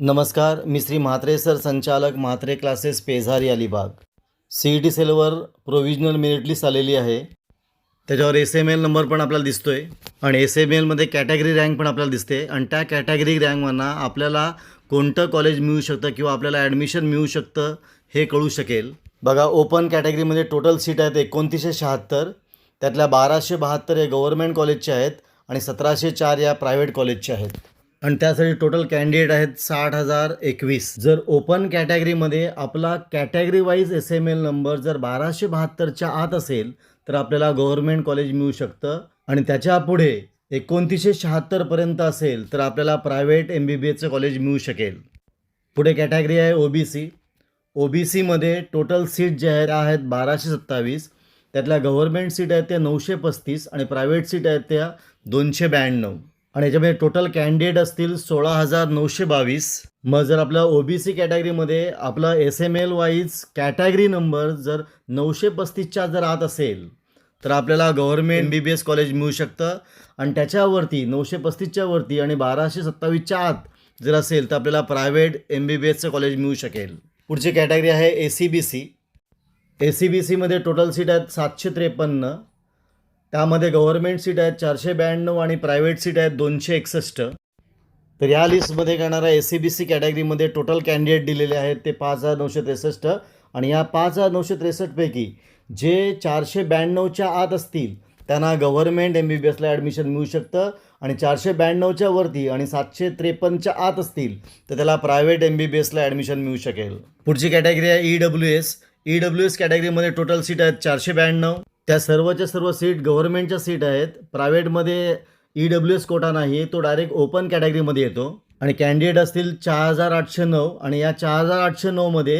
नमस्कार मी श्री म्हात्रे सर संचालक Mhatre classes Pezari Alibag. C E T सेलवर प्रोविजनल मेरिट लिस्ट आलेली आहे. त्याच्यावर एस एम एल नंबर पण आपल्याला दिसतो आहे आणि एस एम एलमध्ये कॅटेगरी रँक पण आपल्याला दिसते. आणि त्या कॅटेगरी रँकमधना आपल्याला कोणतं कॉलेज मिळू शकतं किंवा आपल्याला ॲडमिशन मिळू शकतं हे कळू शकेल. बघा ओपन कॅटेगरीमध्ये टोटल सीट आहेत एकोणतीसशे शहात्तर. त्यातल्या बाराशे बहात्तर हे गव्हर्मेंट कॉलेजचे आहेत. आणि सतराशे चार या प्रायव्हेट कॉलेजचे आहेत. आणि त्यासाठी टोटल कॅन्डिडेट आहेत साठ हजार एकवीस. जर ओपन कॅटेगरीमध्ये आपला category wise S M L number जर बाराशे बहात्तरच्या आत असेल तर आपल्याला गव्हर्मेंट कॉलेज मिळू शकतं. आणि त्याच्या पुढे एकोणतीसशे शहात्तरपर्यंत असेल तर आपल्याला प्रायव्हेट एम बी बी एसचं कॉलेज मिळू शकेल. पुढे कॅटेगरी आहे O B C O B सीमध्ये टोटल सीट जे आहेत आहेत बाराशे सत्तावीस. त्यातल्या गव्हर्मेंट सीट आहेत त्या नऊशे पस्तीस आणि प्रायव्हेट सीट आहेत त्या दोनशे ब्याण्णव. आणि याच्यामध्ये टोटल कॅन्डिडेट असतील सोळा हजार नऊशे बावीस. मग जर आपल्या ओ बी सी कॅटेगरीमध्ये आपला S M L wise category number जर नऊशे पस्तीसच्या जर आत असेल तर आपल्याला government M B B S college मिळू शकतं. आणि त्याच्यावरती नऊशे पस्तीसच्या वरती आणि बाराशे सत्तावीसच्या आत जर असेल तर आपल्याला प्रायव्हेट एम बी बी एसचं कॉलेज मिळू शकेल. पुढची कॅटेगरी आहे A C B C A C B सीमध्ये टोटल सीट आहेत सातशे त्रेपन्न. त्यामध्ये गव्हर्मेंट सीट आहेत चारशे ब्याण्णव आणि प्रायव्हेट सीट आहेत दोनशे एकसष्ट. तर या लिस्टमध्ये येणाऱ्या एस सी बी सी कॅटेगरीमध्ये टोटल कॅन्डिडेट दिलेले आहेत ते पाच हजार नऊशे त्रेसष्ट. आणि या पाच हजार नऊशे त्रेसष्टपैकी जे चारशे ब्याण्णवच्या आत असतील त्यांना गव्हर्मेंट एम बी बी एसला ॲडमिशन मिळू शकतं. आणि चारशे ब्याण्णवच्या वरती आणि सातशे त्रेपन्नच्या आत असतील तर त्याला प्रायव्हेट एम बी बी एसला ॲडमिशन मिळू शकेल. पुढची कॅटेगरी आहे E W S E W S कॅटेगरीमध्ये टोटल सीट आहेत चारशे ब्याण्णव. त्या सर्वच्या सर्व सीट गव्हर्नमेंटच्या सीट आहेत. प्रायव्हेटमध्ये ई डब्ल्यू एस कोटा नाही तो डायरेक्ट ओपन कॅटेगरीमध्ये येतो. आणि कॅन्डिडेट असतील चार हजार आठशे नऊ आणि या चार हजार आठशे नऊमध्ये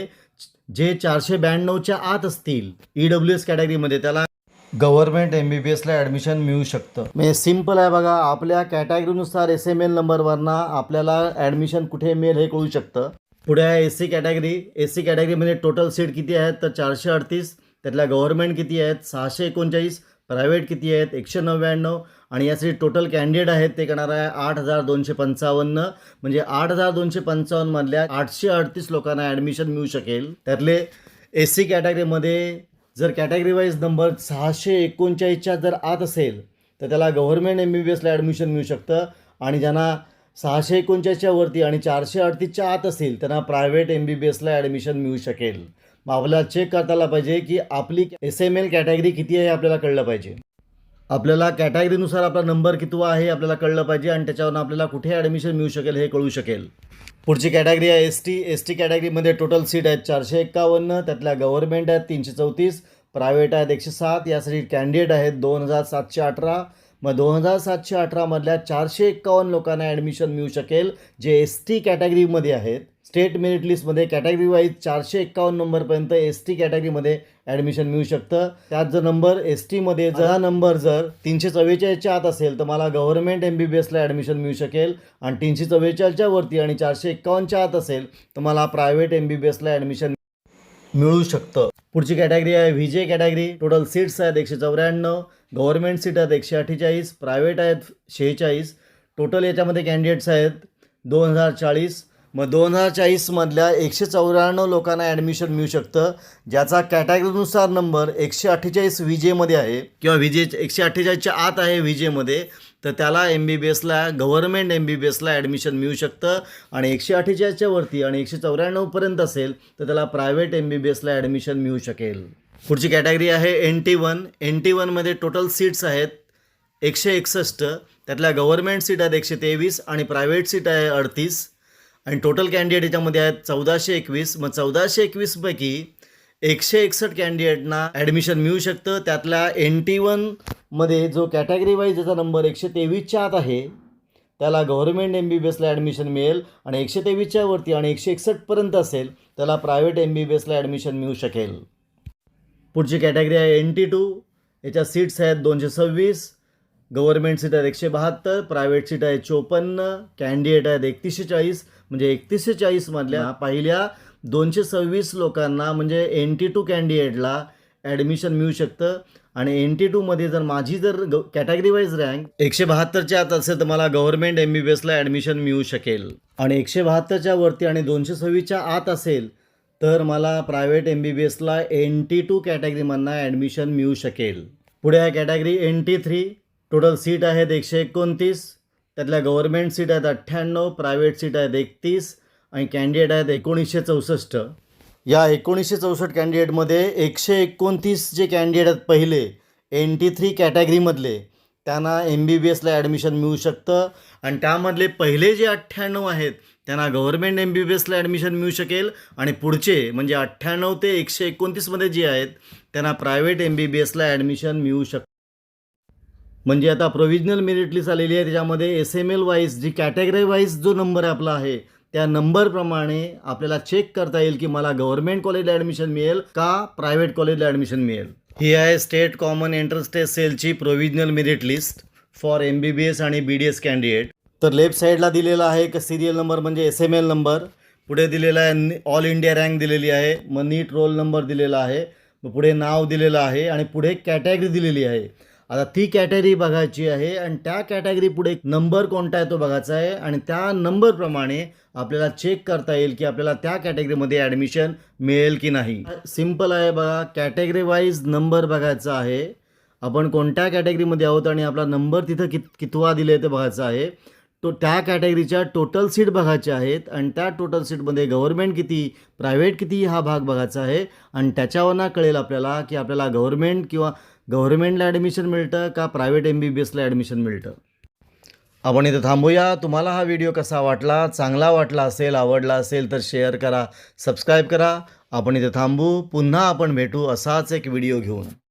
जे चारशे ब्याण्णवच्या आत असतील ई डब्ल्यू एस कॅटेगरीमध्ये त्याला गव्हर्नमेंट एम बी बी एसला ॲडमिशन मिळू शकतं. म्हणजे सिंपल आहे बघा आपल्या कॅटेगरीनुसार एस एम एल नंबरवरनं आपल्याला ॲडमिशन कुठे मिळेल हे कळू शकतं. पुढे आहे S C category. S C कॅटेगरीमध्ये टोटल सीट किती आहेत? तर चारशे अडतीस. त्यातल्या गव्हर्नमेंट किती आहेत? सहाशे एकोणचाळीस प्रायव्हेट किती आहेत? एकशे नव्याण्णव आणि यासाठी टोटल कॅन्डिडेट आहेत ते करणार आहे आठ हजार दोनशे पंचावन्न. म्हणजे आठ हजार दोनशे पंचावन्नमधल्या आठशे अडतीस लोकांना ॲडमिशन मिळू शकेल. त्यातले एस सी कॅटेगरीमध्ये जर कॅटेगरी वाईज नंबर सहाशे एकोणचाळीसच्या जर आत असेल तर त्याला गव्हर्नमेंट एम बी बी एसला ॲडमिशन मिळू शकतं. आणि ज्यांना सहाशे एकोणचाळीसच्या वरती आणि चारशे अडतीसच्या आत असेल त्यांना प्रायव्हेट एम बी बी एसला ॲडमिशन मिळू शकेल. मग आपल्याला चेक करताला पाहिजे की आपली एस एम एल कॅटेगरी किती आहे आपल्याला कळलं पाहिजे. आपल्याला कॅटेगरीनुसार आपला नंबर कितवा आहे आपल्याला कळलं पाहिजे आणि त्याच्यावरून आपल्याला कुठे ॲडमिशन मिळू शकेल हे कळू शकेल. पुढची कॅटेगरी आहे एस टी एस टी कॅटेगरीमध्ये टोटल सीट आहेत चारशे एक्कावन्न त्यातल्या गव्हर्नमेंट आहेत तीनशे चौतीस प्रायव्हेट आहेत एकशे सात यासाठी कॅन्डिडेट आहेत दोन हजार सातशे अठरा मग दोन हजार सातशे अठरामधल्या चारशे एक्कावन्न लोकांना ॲडमिशन मिळू शकेल जे एस टी कॅटेगरीमध्ये आहेत. स्टेट मेरिट लिस्टमध्ये कॅटेगरी वाईज चारशे एक्कावन्न नंबरपर्यंत एस टी कॅटेगरीमध्ये ॲडमिशन मिळू शकतं. त्यात जर नंबर एस टीमध्ये जर हा नंबर जर तीनशे चव्वेचाळीसच्या आत असेल तर मला गव्हर्नमेंट एम बी बी एसला ॲडमिशन मिळू शकेल. आणि तीनशे चव्वेचाळीसच्या वरती आणि चारशे एक्कावन्नच्या आत असेल तर मला प्रायव्हेट एम बी बी एसला ॲडमिशन मिळू शकतं. पुढची कॅटेगरी आहे V J category total seats आहेत एकशे चौऱ्याण्णव. गव्हर्नमेंट सीट आहेत एकशे अठ्ठेचाळीस. प्रायव्हेट आहेत शेहेचाळीस. टोटल याच्यामध्ये कॅन्डिडेट्स आहेत दोन हजार चाळीस. मग दोन हजार चाळीसमधल्या एकशे चौऱ्याण्णव लोकांना ॲडमिशन मिळू शकतं ज्याचा कॅटेगरीनुसार नंबर एकशे अठ्ठेचाळीस व्ही जेमध्ये आहे. किंवा व्ही जे एकशे अठ्ठेचाळीसच्या आत आहे व्ही जेमध्ये तर त्याला एम बी बी एसला गव्हर्नमेंट एम बी बी एसला ॲडमिशन मिळू शकतं. आणि एकशे अठ्ठेचाळीसच्या वरती आणि एकशे चौऱ्याण्णवपर्यंत असेल तर त्याला प्रायव्हेट एम बी बी एसला ॲडमिशन मिळू शकेल. पुढची कॅटेगरी आहे N T one N T वनमध्ये टोटल सीट्स आहेत एकशे एकसष्ट. त्यातल्या गव्हर्मेंट सीट आहेत एकशे तेवीस आणि प्रायव्हेट सीट आहे अडतीस. आणि टोटल कॅन्डिडेट याच्यामध्ये आहेत चौदाशे एकवीस. मग चौदाशे एकवीसपैकी एकशे एकसष्ट कॅन्डिडेटना ॲडमिशन मिळू शकतं. त्यातल्या एन टी वनमध्ये जो कॅटेगरी वाईज ज्याचा नंबर एकशे तेवीसच्या आत आहे त्याला गव्हर्नमेंट एम बी बी एसला ॲडमिशन मिळेल आणि एकशे तेवीसच्या वरती आणि एकशे एकसष्टपर्यंत असेल त्याला प्रायव्हेट एम बी बी एसला ॲडमिशन मिळू शकेल. पुढची कॅटेगरी आहे एन टी टू याच्या सीट्स आहेत दोनशे सव्वीस. गव्हर्नमेंट सीट आहेत एकशे बहात्तर प्रायव्हेट सीट आहे चोपन्न कॅन्डिडेट आहेत एकतीसशे चाळीस म्हणजे एकतीसशे चाळीसमधल्या पहिल्या दोनशे सव्वीस लोकांना म्हणजे एन टी टू कॅन्डिडेटला ॲडमिशन मिळू शकतं. आणि एन टी टूमध्ये जर माझी जर ग कॅटेगरी वाईज रँक एकशे बहात्तरच्या आत असेल तर मला गव्हर्नमेंट एम बी बी एसला ॲडमिशन मिळू शकेल. आणि एकशे बहात्तरच्या वरती आणि दोनशे सव्वीसच्या आत असेल तर मला प्रायव्हेट एम बी बी एसला एन टी टू कॅटेगरीमधनं ॲडमिशन मिळू शकेल. पुढे आहे category N T three total seat आहेत एकशे एकोणतीस. त्यातल्या गव्हर्मेंट सीट आहेत अठ्ठ्याण्णव प्रायव्हेट सीट आहेत एकतीस आणि कॅन्डिडेट आहेत एकोणीसशे चौसष्ट. या एकोणीसशे चौसष्ट कॅन्डिडेटमध्ये एकशे एकोणतीस जे कॅन्डिडेट आहेत पहिले एन टी थ्री कॅटेगरीमधले त्यांना एम बी बी एसला ॲडमिशन मिळू शकतं. आणि त्यामधले पहिले जे अठ्ठ्याण्णव आहेत त्यांना गव्हर्मेंट एम बी बी एसला ॲडमिशन मिळू शकेल. आणि पुढचे म्हणजे अठ्ठ्याण्णव ते एकशे एकोणतीसमध्ये जे आहेत त्यांना प्रायव्हेट एम बी बी एसला ॲडमिशन मिळू शकतं. म्हणजे आता प्रोव्हिजनल मेरिट लिस्ट आलेली आहे त्याच्यामध्ये एस एम एल वाईज जी कॅटेगरी वाईज जो नंबर आपला आहे त्या नंबरप्रमाणे आपल्याला चेक करता येईल की मला गव्हर्नमेंट कॉलेजला ॲडमिशन मिळेल का प्रायव्हेट कॉलेजला ॲडमिशन मिळेल. ही आहे स्टेट कॉमन एंट्रन्स टेस्ट सेलची provisional merit list for M B B S आणि बी डी एस कॅन्डिडेट तर लेफ्ट साईडला दिलेला आहे एक सिरियल नंबर म्हणजे एस एम एल नंबर पुढे दिलेला आहे ऑल इंडिया रँक दिलेली आहे. मग नीट रोल नंबर दिलेला आहे. मग पुढे नाव दिलेलं आहे आणि पुढे कॅटेगरी दिलेली आहे. आता ती कॅटेगरी बघायची आहे आणि त्या कॅटेगरी पुढे नंबर कोणता आहे तो बघायचा आहे आणि त्या नंबरप्रमाणे आपल्याला चेक करता येईल की आपल्याला त्या कॅटेगरीमध्ये ॲडमिशन मिळेल की नाही. सिंपल आहे बघा कॅटेगरी वाईज नंबर बघायचा आहे. आपण कोणत्या कॅटेगरीमध्ये आहोत आणि आपला नंबर तिथं कित कितवा दिले ते बघायचं आहे. तो त्या कॅटेगरीच्या टोटल सीट बघायच्या आहेत आणि त्या टोटल सीटमध्ये गव्हर्नमेंट किती प्रायव्हेट किती हा भाग बघायचा आहे. आणि त्याच्यावरनं कळेल आपल्याला की आपल्याला गव्हर्नमेंट किंवा गव्हर्नमेंटला ॲडमिशन मिळतं का प्रायव्हेट एम बी बी एसला ॲडमिशन मिळतं? आपण इथं थांबूया. तुम्हाला हा व्हिडिओ कसा वाटला चांगला वाटला असेल आवडला असेल तर शेअर करा सबस्क्राईब करा. आपण इथे थांबू. पुन्हा आपण भेटू असाच एक व्हिडिओ घेऊन.